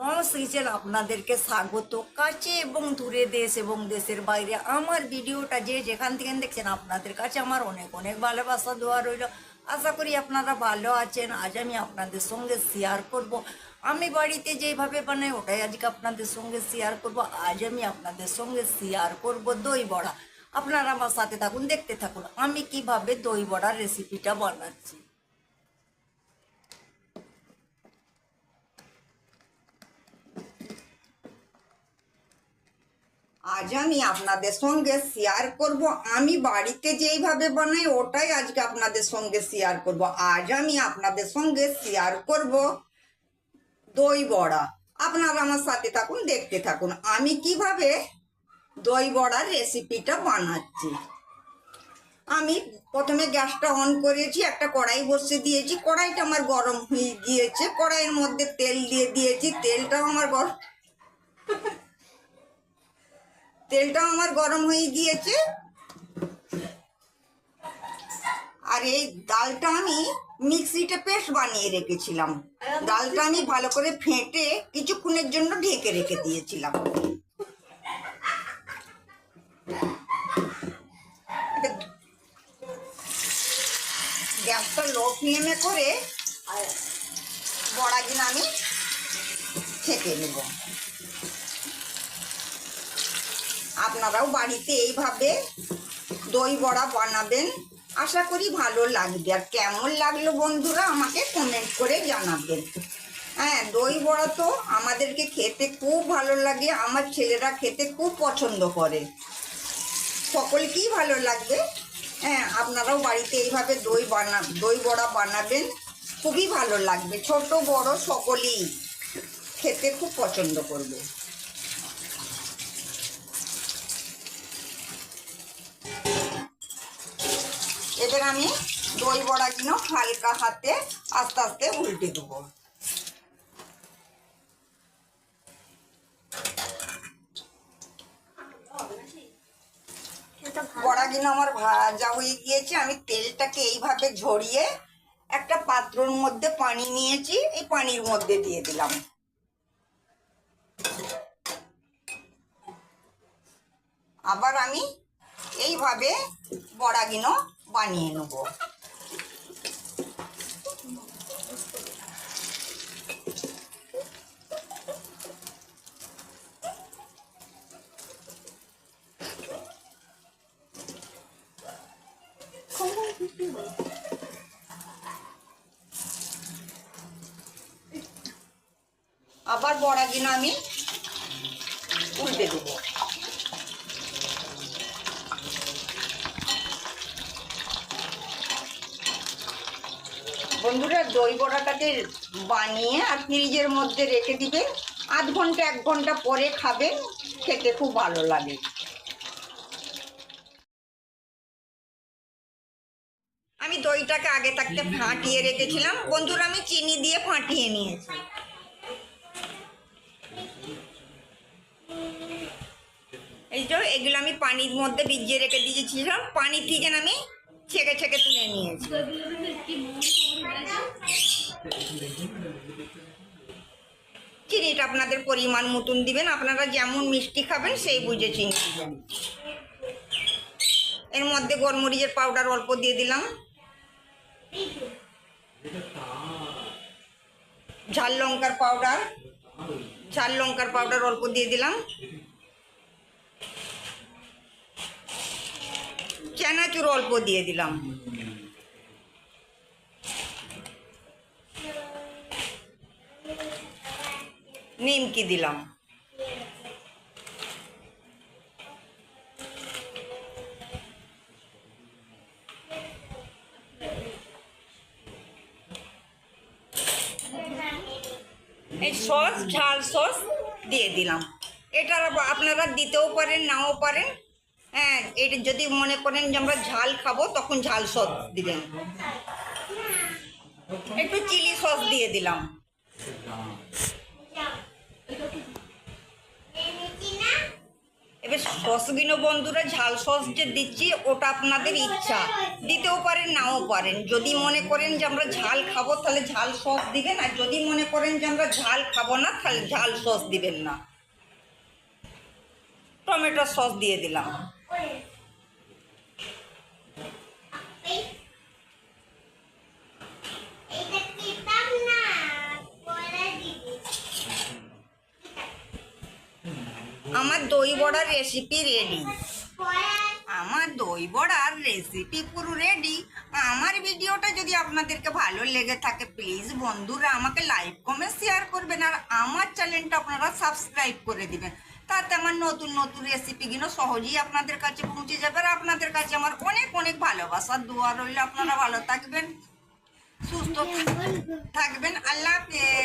Moms আপনাদেরকে স্বাগত। কাছে এবং দূরে দেশ এবং দেশের বাইরে আমার ভিডিওটা যে যেখান থেকে দেখছেন আপনাদের কাছে আমার অনেক অনেক ভালোবাসা দেওয়া রইল। আশা করি আপনারা ভালো আছেন। আজ আমি আপনাদের সঙ্গে শেয়ার করব। আমি বাড়িতে যেভাবে বানাই, ওটাই আজকে আপনাদের সঙ্গে শেয়ার করব। আজ আমি আপনাদের সঙ্গে শেয়ার করব দই বড়া। আপনারা আমার সাথে থাকুন, দেখতে থাকুন। আমি কীভাবে দই বড়ার রেসিপিটা বানাচ্ছি। আজ আমি আপনাদের সঙ্গে শেয়ার করব। আমি বাড়িতে যেইভাবে বানাই, ওটাই আজকে আপনাদের সঙ্গে শেয়ার করব। আজ আমি আপনাদের সঙ্গে শেয়ার করব দই বড়া। আপনারা আমার সাথে থাকুন, দেখতে থাকুন। আমি কীভাবে দই বড়ার রেসিপিটা বানাচ্ছি? আমি প্রথমে গ্যাসটা অন করেছি, একটা কড়াই বসে দিয়েছি। কড়াইটা আমার গরম হয়ে গিয়েছে। কড়াইয়ের মধ্যে তেল দিয়ে দিয়েছি। তেলটাও আমার গরম তেলটা আমার গরম হয়ে গিয়েছে। আর এই ডালটা আমি মিক্সিতে পেস্ট বানিয়ে রেখেছিলাম। ডালটা আমি ভালো করে ফেটে কিছুক্ষণের জন্য ঢেকে রেখে দিয়েছিলাম। গ্যাসটা লো ফ্লেমে করে বড়া বড়াগুলো আমি ছেঁকে নেব। আপনারাও বাড়িতে এইভাবে দই বড়া বানাবেন। আশা করি ভালো লাগবে। আর কেমন লাগল বন্ধুরা আমাকে কমেন্ট করে জানাবেন। হ্যাঁ দই বড়া তো আমাদেরকে খেতে খুব ভালো লাগে, আমার ছেলেরা খেতে খুব পছন্দ করে। সকলকেই ভালো লাগবে। হ্যাঁ আপনারাও বাড়িতে এইভাবে দই বানা, দই বড়া বানাবেন, খুবই ভালো লাগবে। ছোট, বড় সকলেই খেতে খুব পছন্দ করবে। এবার আমি দই বড়াগুলো হালকা হাতে আস্তে আস্তে উল্টে দেবো। বড়াগুলো আমার ভাজা হয়ে গিয়েছে। আমি তেলটাকে এইভাবে ঝরিয়ে একটা পাত্রর মধ্যে পানি নিয়েছি, এই পানির মধ্যে দিয়ে দিলাম। আবার আমি এইভাবে বড়াগুলো বানিয়ে নেব। আবার বড়াগুলো আমি উল্টে দেবো। বন্ধুরা দই বড়াটাকে বানিয়ে আর ফ্রিজের মধ্যে রেখে দিবেন। আধ ঘণ্টা, এক ঘণ্টা পরে খাবেন, খেতে খুব ভালো লাগে। আমি দইটাকে আগে থাকতে ফাটিয়ে রেখেছিলাম। বন্ধুরা, আমি চিনি দিয়ে ফাটিয়ে নিয়েছি। এই যে, এগুলো আমি পানির মধ্যে ভিজিয়ে রেখে দিয়েছিলাম। পানি থেকে আমি ছেঁকে ছেঁকে তুলে নিয়েছি। চিনিটা আপনাদের পরিমাণ মতন দিবেন? আপনারা যেমন মিষ্টি খাবেন, সেই বুঝে চিনি এর মধ্যে গোলমরিচের পাউডার অল্প দিয়ে দিলাম। ঝাল লঙ্কার পাউডার ঝাল লঙ্কার পাউডার অল্প দিয়ে দিলাম। চানাচুর অল্প দিয়ে দিলাম। নিমকি দিলাম। এই সস, ঝাল সস দিয়ে দিলাম। এটা আপনারা দিতেও পারেন, নাও পারেন। হ্যাঁ এটা যদি মনে করেন যে আমরা ঝাল খাব, তখন ঝাল সস দিবেন। একটু চিলি সস দিয়ে দিলাম। এবার সসগুলো বন্ধুরা, ঝাল সস যে দিচ্ছি, ওটা আপনাদের ইচ্ছা। দিতেও পারেন, নাও পারেন। যদি মনে করেন যে আমরা ঝাল খাব, তাহলে ঝাল সস দিবেন। আর যদি মনে করেন যে আমরা ঝাল খাব না, তাহলে ঝাল সস দিবেন না। টমেটো সস দিয়ে দিলাম। আমার দই বড়ার রেসিপি রেডি আমার দই বড়ার রেসিপি পুরো রেডি আমার ভিডিওটা যদি আপনাদেরকে ভালো লেগে থাকে প্লিজ বন্ধুরা আমাকে লাইক কমেন্ট শেয়ার করবেন। আর আমার চ্যানেলটা আপনারা সাবস্ক্রাইব করে দিবেন। তাতে আমার নতুন নতুন রেসিপিগুলো সহজেই আপনাদের কাছে পৌঁছে যাবে আর আপনাদের কাছে আমার অনেক অনেক ভালোবাসা দোয়া রইলে। আপনারা ভালো থাকবেন সুস্থ থাকবেন। আল্লাহ হাফেজ।